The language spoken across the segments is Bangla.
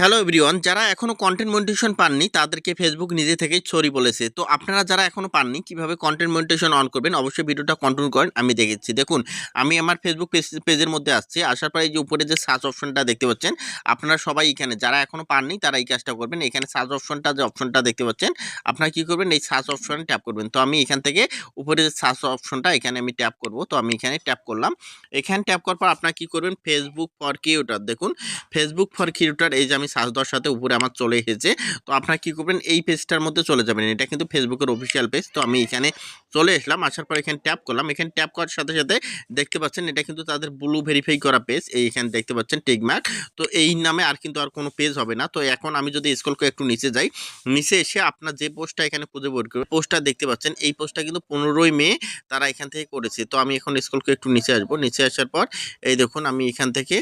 হ্যালো এভরিওয়ান যারা এখনও কন্টেন্ট মনিটেশন পাননি, তাদেরকে ফেসবুক নিজে থেকেই সরি বলেছে। তো আপনারা যারা এখনও পাননি, কীভাবে কন্টেন্ট মনিটেশন অন করবেন, অবশ্যই ভিডিওটা কন্টিনিউ করেন, আমি দেখেছি। দেখুন, আমি আমার ফেসবুক পেজ পেজের মধ্যে আসছি, আসার পরে যে উপরে যে সার্চ অপশনটা দেখতে পাচ্ছেন, আপনারা সবাই এখানে, যারা এখনও পাননি, তারা এই কাজটা করবেন। এখানে সার্চ অপশনটা যে অপশনটা দেখতে পাচ্ছেন, আপনারা কী করবেন, এই সার্চ অপশনে ট্যাপ করবেন। তো আমি এখান থেকে উপরে যে সার্চ অপশনটা এখানে আমি ট্যাপ করব। তো আমি এখানে ট্যাপ করলাম। এখানে ট্যাপ করার পর আপনারা কী করবেন ফেসবুক ফর কিউটার দেখুন ফেসবুক ফর কিউটার এই যে আমি সার্চ দেওয়ার সাথে উপরে আমার চলে এসেছে। তো আপনারা কী করবেন, এই পেজটার মধ্যে চলে যাবেন। এটা কিন্তু ফেসবুকের অফিসিয়াল পেজ তো আমি এখানে চলে আসলাম আসার পর এখানে ট্যাপ করলাম। এখানে ট্যাপ করার সাথে সাথে দেখতে পাচ্ছেন, এটা কিন্তু তাদের ব্লু ভেরিফাই করা পেজ এই এখানে দেখতে পাচ্ছেন টেকমার্ক তো এই নামে আর কিন্তু আর কোনো পেজ হবে না। তো এখন আমি যদি স্কুল করে একটু নিচে যাই, নিচে এসে আপনার যে পোস্টটা এখানে খুঁজে বের করবে পোস্টটা দেখতে পাচ্ছেন, এই পোস্টটা কিন্তু পনেরোই মে তারা এখান থেকে করেছে। তো আমি এখন স্কুল করে একটু নিচে আসব। নিচে আসার পর, এই দেখুন, আমি এখান থেকে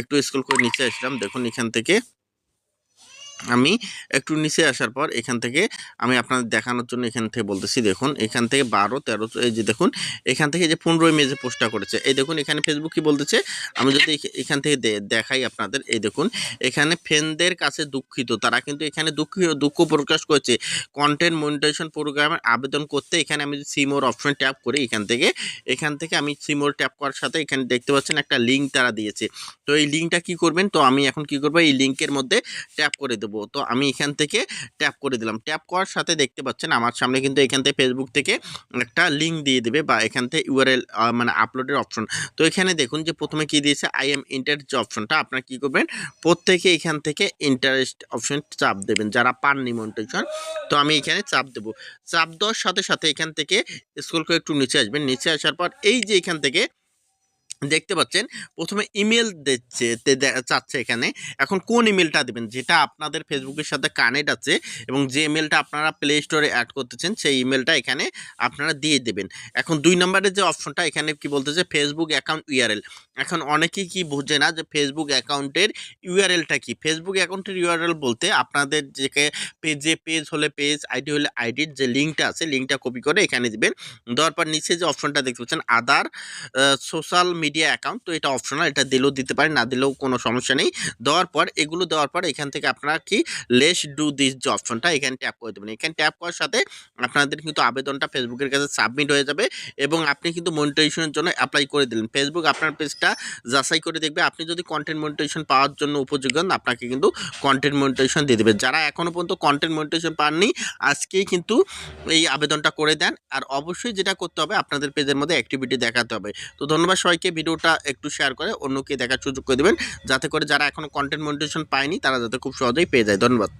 একটু স্কুল করে নিচে আসলাম। দেখুন, এখান থেকে আমি একটু নিচে আসার পর এখান থেকে আমি আপনাদের দেখানোর জন্য এখান থেকে বলতেছি, দেখুন, এখান থেকে বারো, তেরো, এই যে দেখুন, এখান থেকে যে পনেরোই মে যে পোস্টটা করেছে, এই দেখুন, এখানে ফেসবুক কী বলতেছে, আমি যদি এখান থেকে দেখাই আপনাদের, এই দেখুন, এখানে ফ্যানদের কাছে দুঃখিত, তারা কিন্তু এখানে দুঃখ দুঃখ প্রকাশ করেছে কন্টেন্ট মনিটাইজেশন প্রোগ্রামের আবেদন করতে এখানে আমি সিমোর অপশন ট্যাপ করি, এখান থেকে এখান থেকে আমি সিমোর ট্যাপ করার সাথে এখানে দেখতে পাচ্ছেন একটা লিঙ্ক তারা দিয়েছে, তো এই লিঙ্কটা কি করবেন, তো আমি এখন কি করব, এই লিঙ্কের মধ্যে ট্যাপ করে দেবো। তো আমি এখান থেকে ট্যাপ করে দিলাম। ট্যাপ করার সাথে দেখতে পাচ্ছেন আমার সামনে কিন্তু এখান থেকে ফেসবুক থেকে একটা লিঙ্ক দিয়ে দেবে বা এখান থেকে ইউআরএল মানে আপলোডের অপশন তো এখানে দেখুন যে প্রথমে কি দিয়েছে আই এম ইন্টারেস্ট যে অপশনটা আপনারা কী করবেন, প্রত্যেকে এখান থেকে ইন্টারেস্ট অপশন চাপ দেবেন যারা পান নিমন্ত্রণ তো আমি এখানে চাপ দেবো। চাপ দেওয়ার সাথে সাথে এখান থেকে স্কুল করে একটু নিচে আসবেন। নিচে আসার পর এই যে এখান থেকে দেখতে পাচ্ছেন, প্রথমে ইমেল দিচ্ছে চাচ্ছে এখানে। এখন কোন ইমেলটা দেবেন? যেটা আপনাদের ফেসবুকের সাথে কানেক্ট আছে এবং যে ইমেলটা আপনারা প্লে স্টোরে অ্যাড করতেছেন, সেই ইমেলটা এখানে আপনারা দিয়ে দেবেন। এখন দুই নম্বরের যে অপশনটা এখানে কি বলতেছে? ফেসবুক অ্যাকাউন্ট ইউআরএল এখন অনেকেই কি বোঝে না যে ফেসবুক অ্যাকাউন্টের ইউআরএলটা কি? ফেসবুক অ্যাকাউন্টের ইউআরএল বলতে আপনাদের যে পেজে পেজ হলে পেজ আইডি হলে আইডির যে লিঙ্কটা আছে লিঙ্কটা কপি করে এখানে দেবেন। দেওয়ার পর নিচে যে অপশনটা দেখতে পাচ্ছেন আদার সোশ্যাল মিডিয়া অ্যাকাউন্ট তো এটা অপশনাল এটা দিলেও দিতে পারেন, না দিলেও কোনো সমস্যা নেই। দেওয়ার পর, এগুলো দেওয়ার পর এখান থেকে আপনারা কি লেস ডু দিস যে অপশনটা এখানে ট্যাপ করে দেবেন। এখানে ট্যাপ করার সাথে আপনাদের কিন্তু আবেদনটা ফেসবুকের কাছে সাবমিট হয়ে যাবে এবং আপনি কিন্তু মনিটাইজেশনের জন্য অ্যাপ্লাই করে দিলেন। ফেসবুক আপনার পেজটা যাচাই করে দেখবে। আপনি যদি কন্টেন্ট মনিটাইজেশন পাওয়ার জন্য উপযোগী হন, আপনাকে কিন্তু কন্টেন্ট মনিটাইজেশন দিয়ে দেবে। যারা এখনও পর্যন্ত কন্টেন্ট মনিটাইজেশন পাননি আজকেই কিন্তু এই আবেদনটা করে দেন। আর অবশ্যই যেটা করতে হবে আপনাদের পেজের মধ্যে অ্যাক্টিভিটি দেখাতে হবে। তো ধন্যবাদ সবাইকে ভিডিওটা একটু শেয়ার করে অন্যকে দেখার সুযোগ করে দেবেন। যাতে করে যারা এখনও কন্টেন্ট মনিটেশন পায়নি তারা যাতে খুব সহজেই পেয়ে যায়। ধন্যবাদ।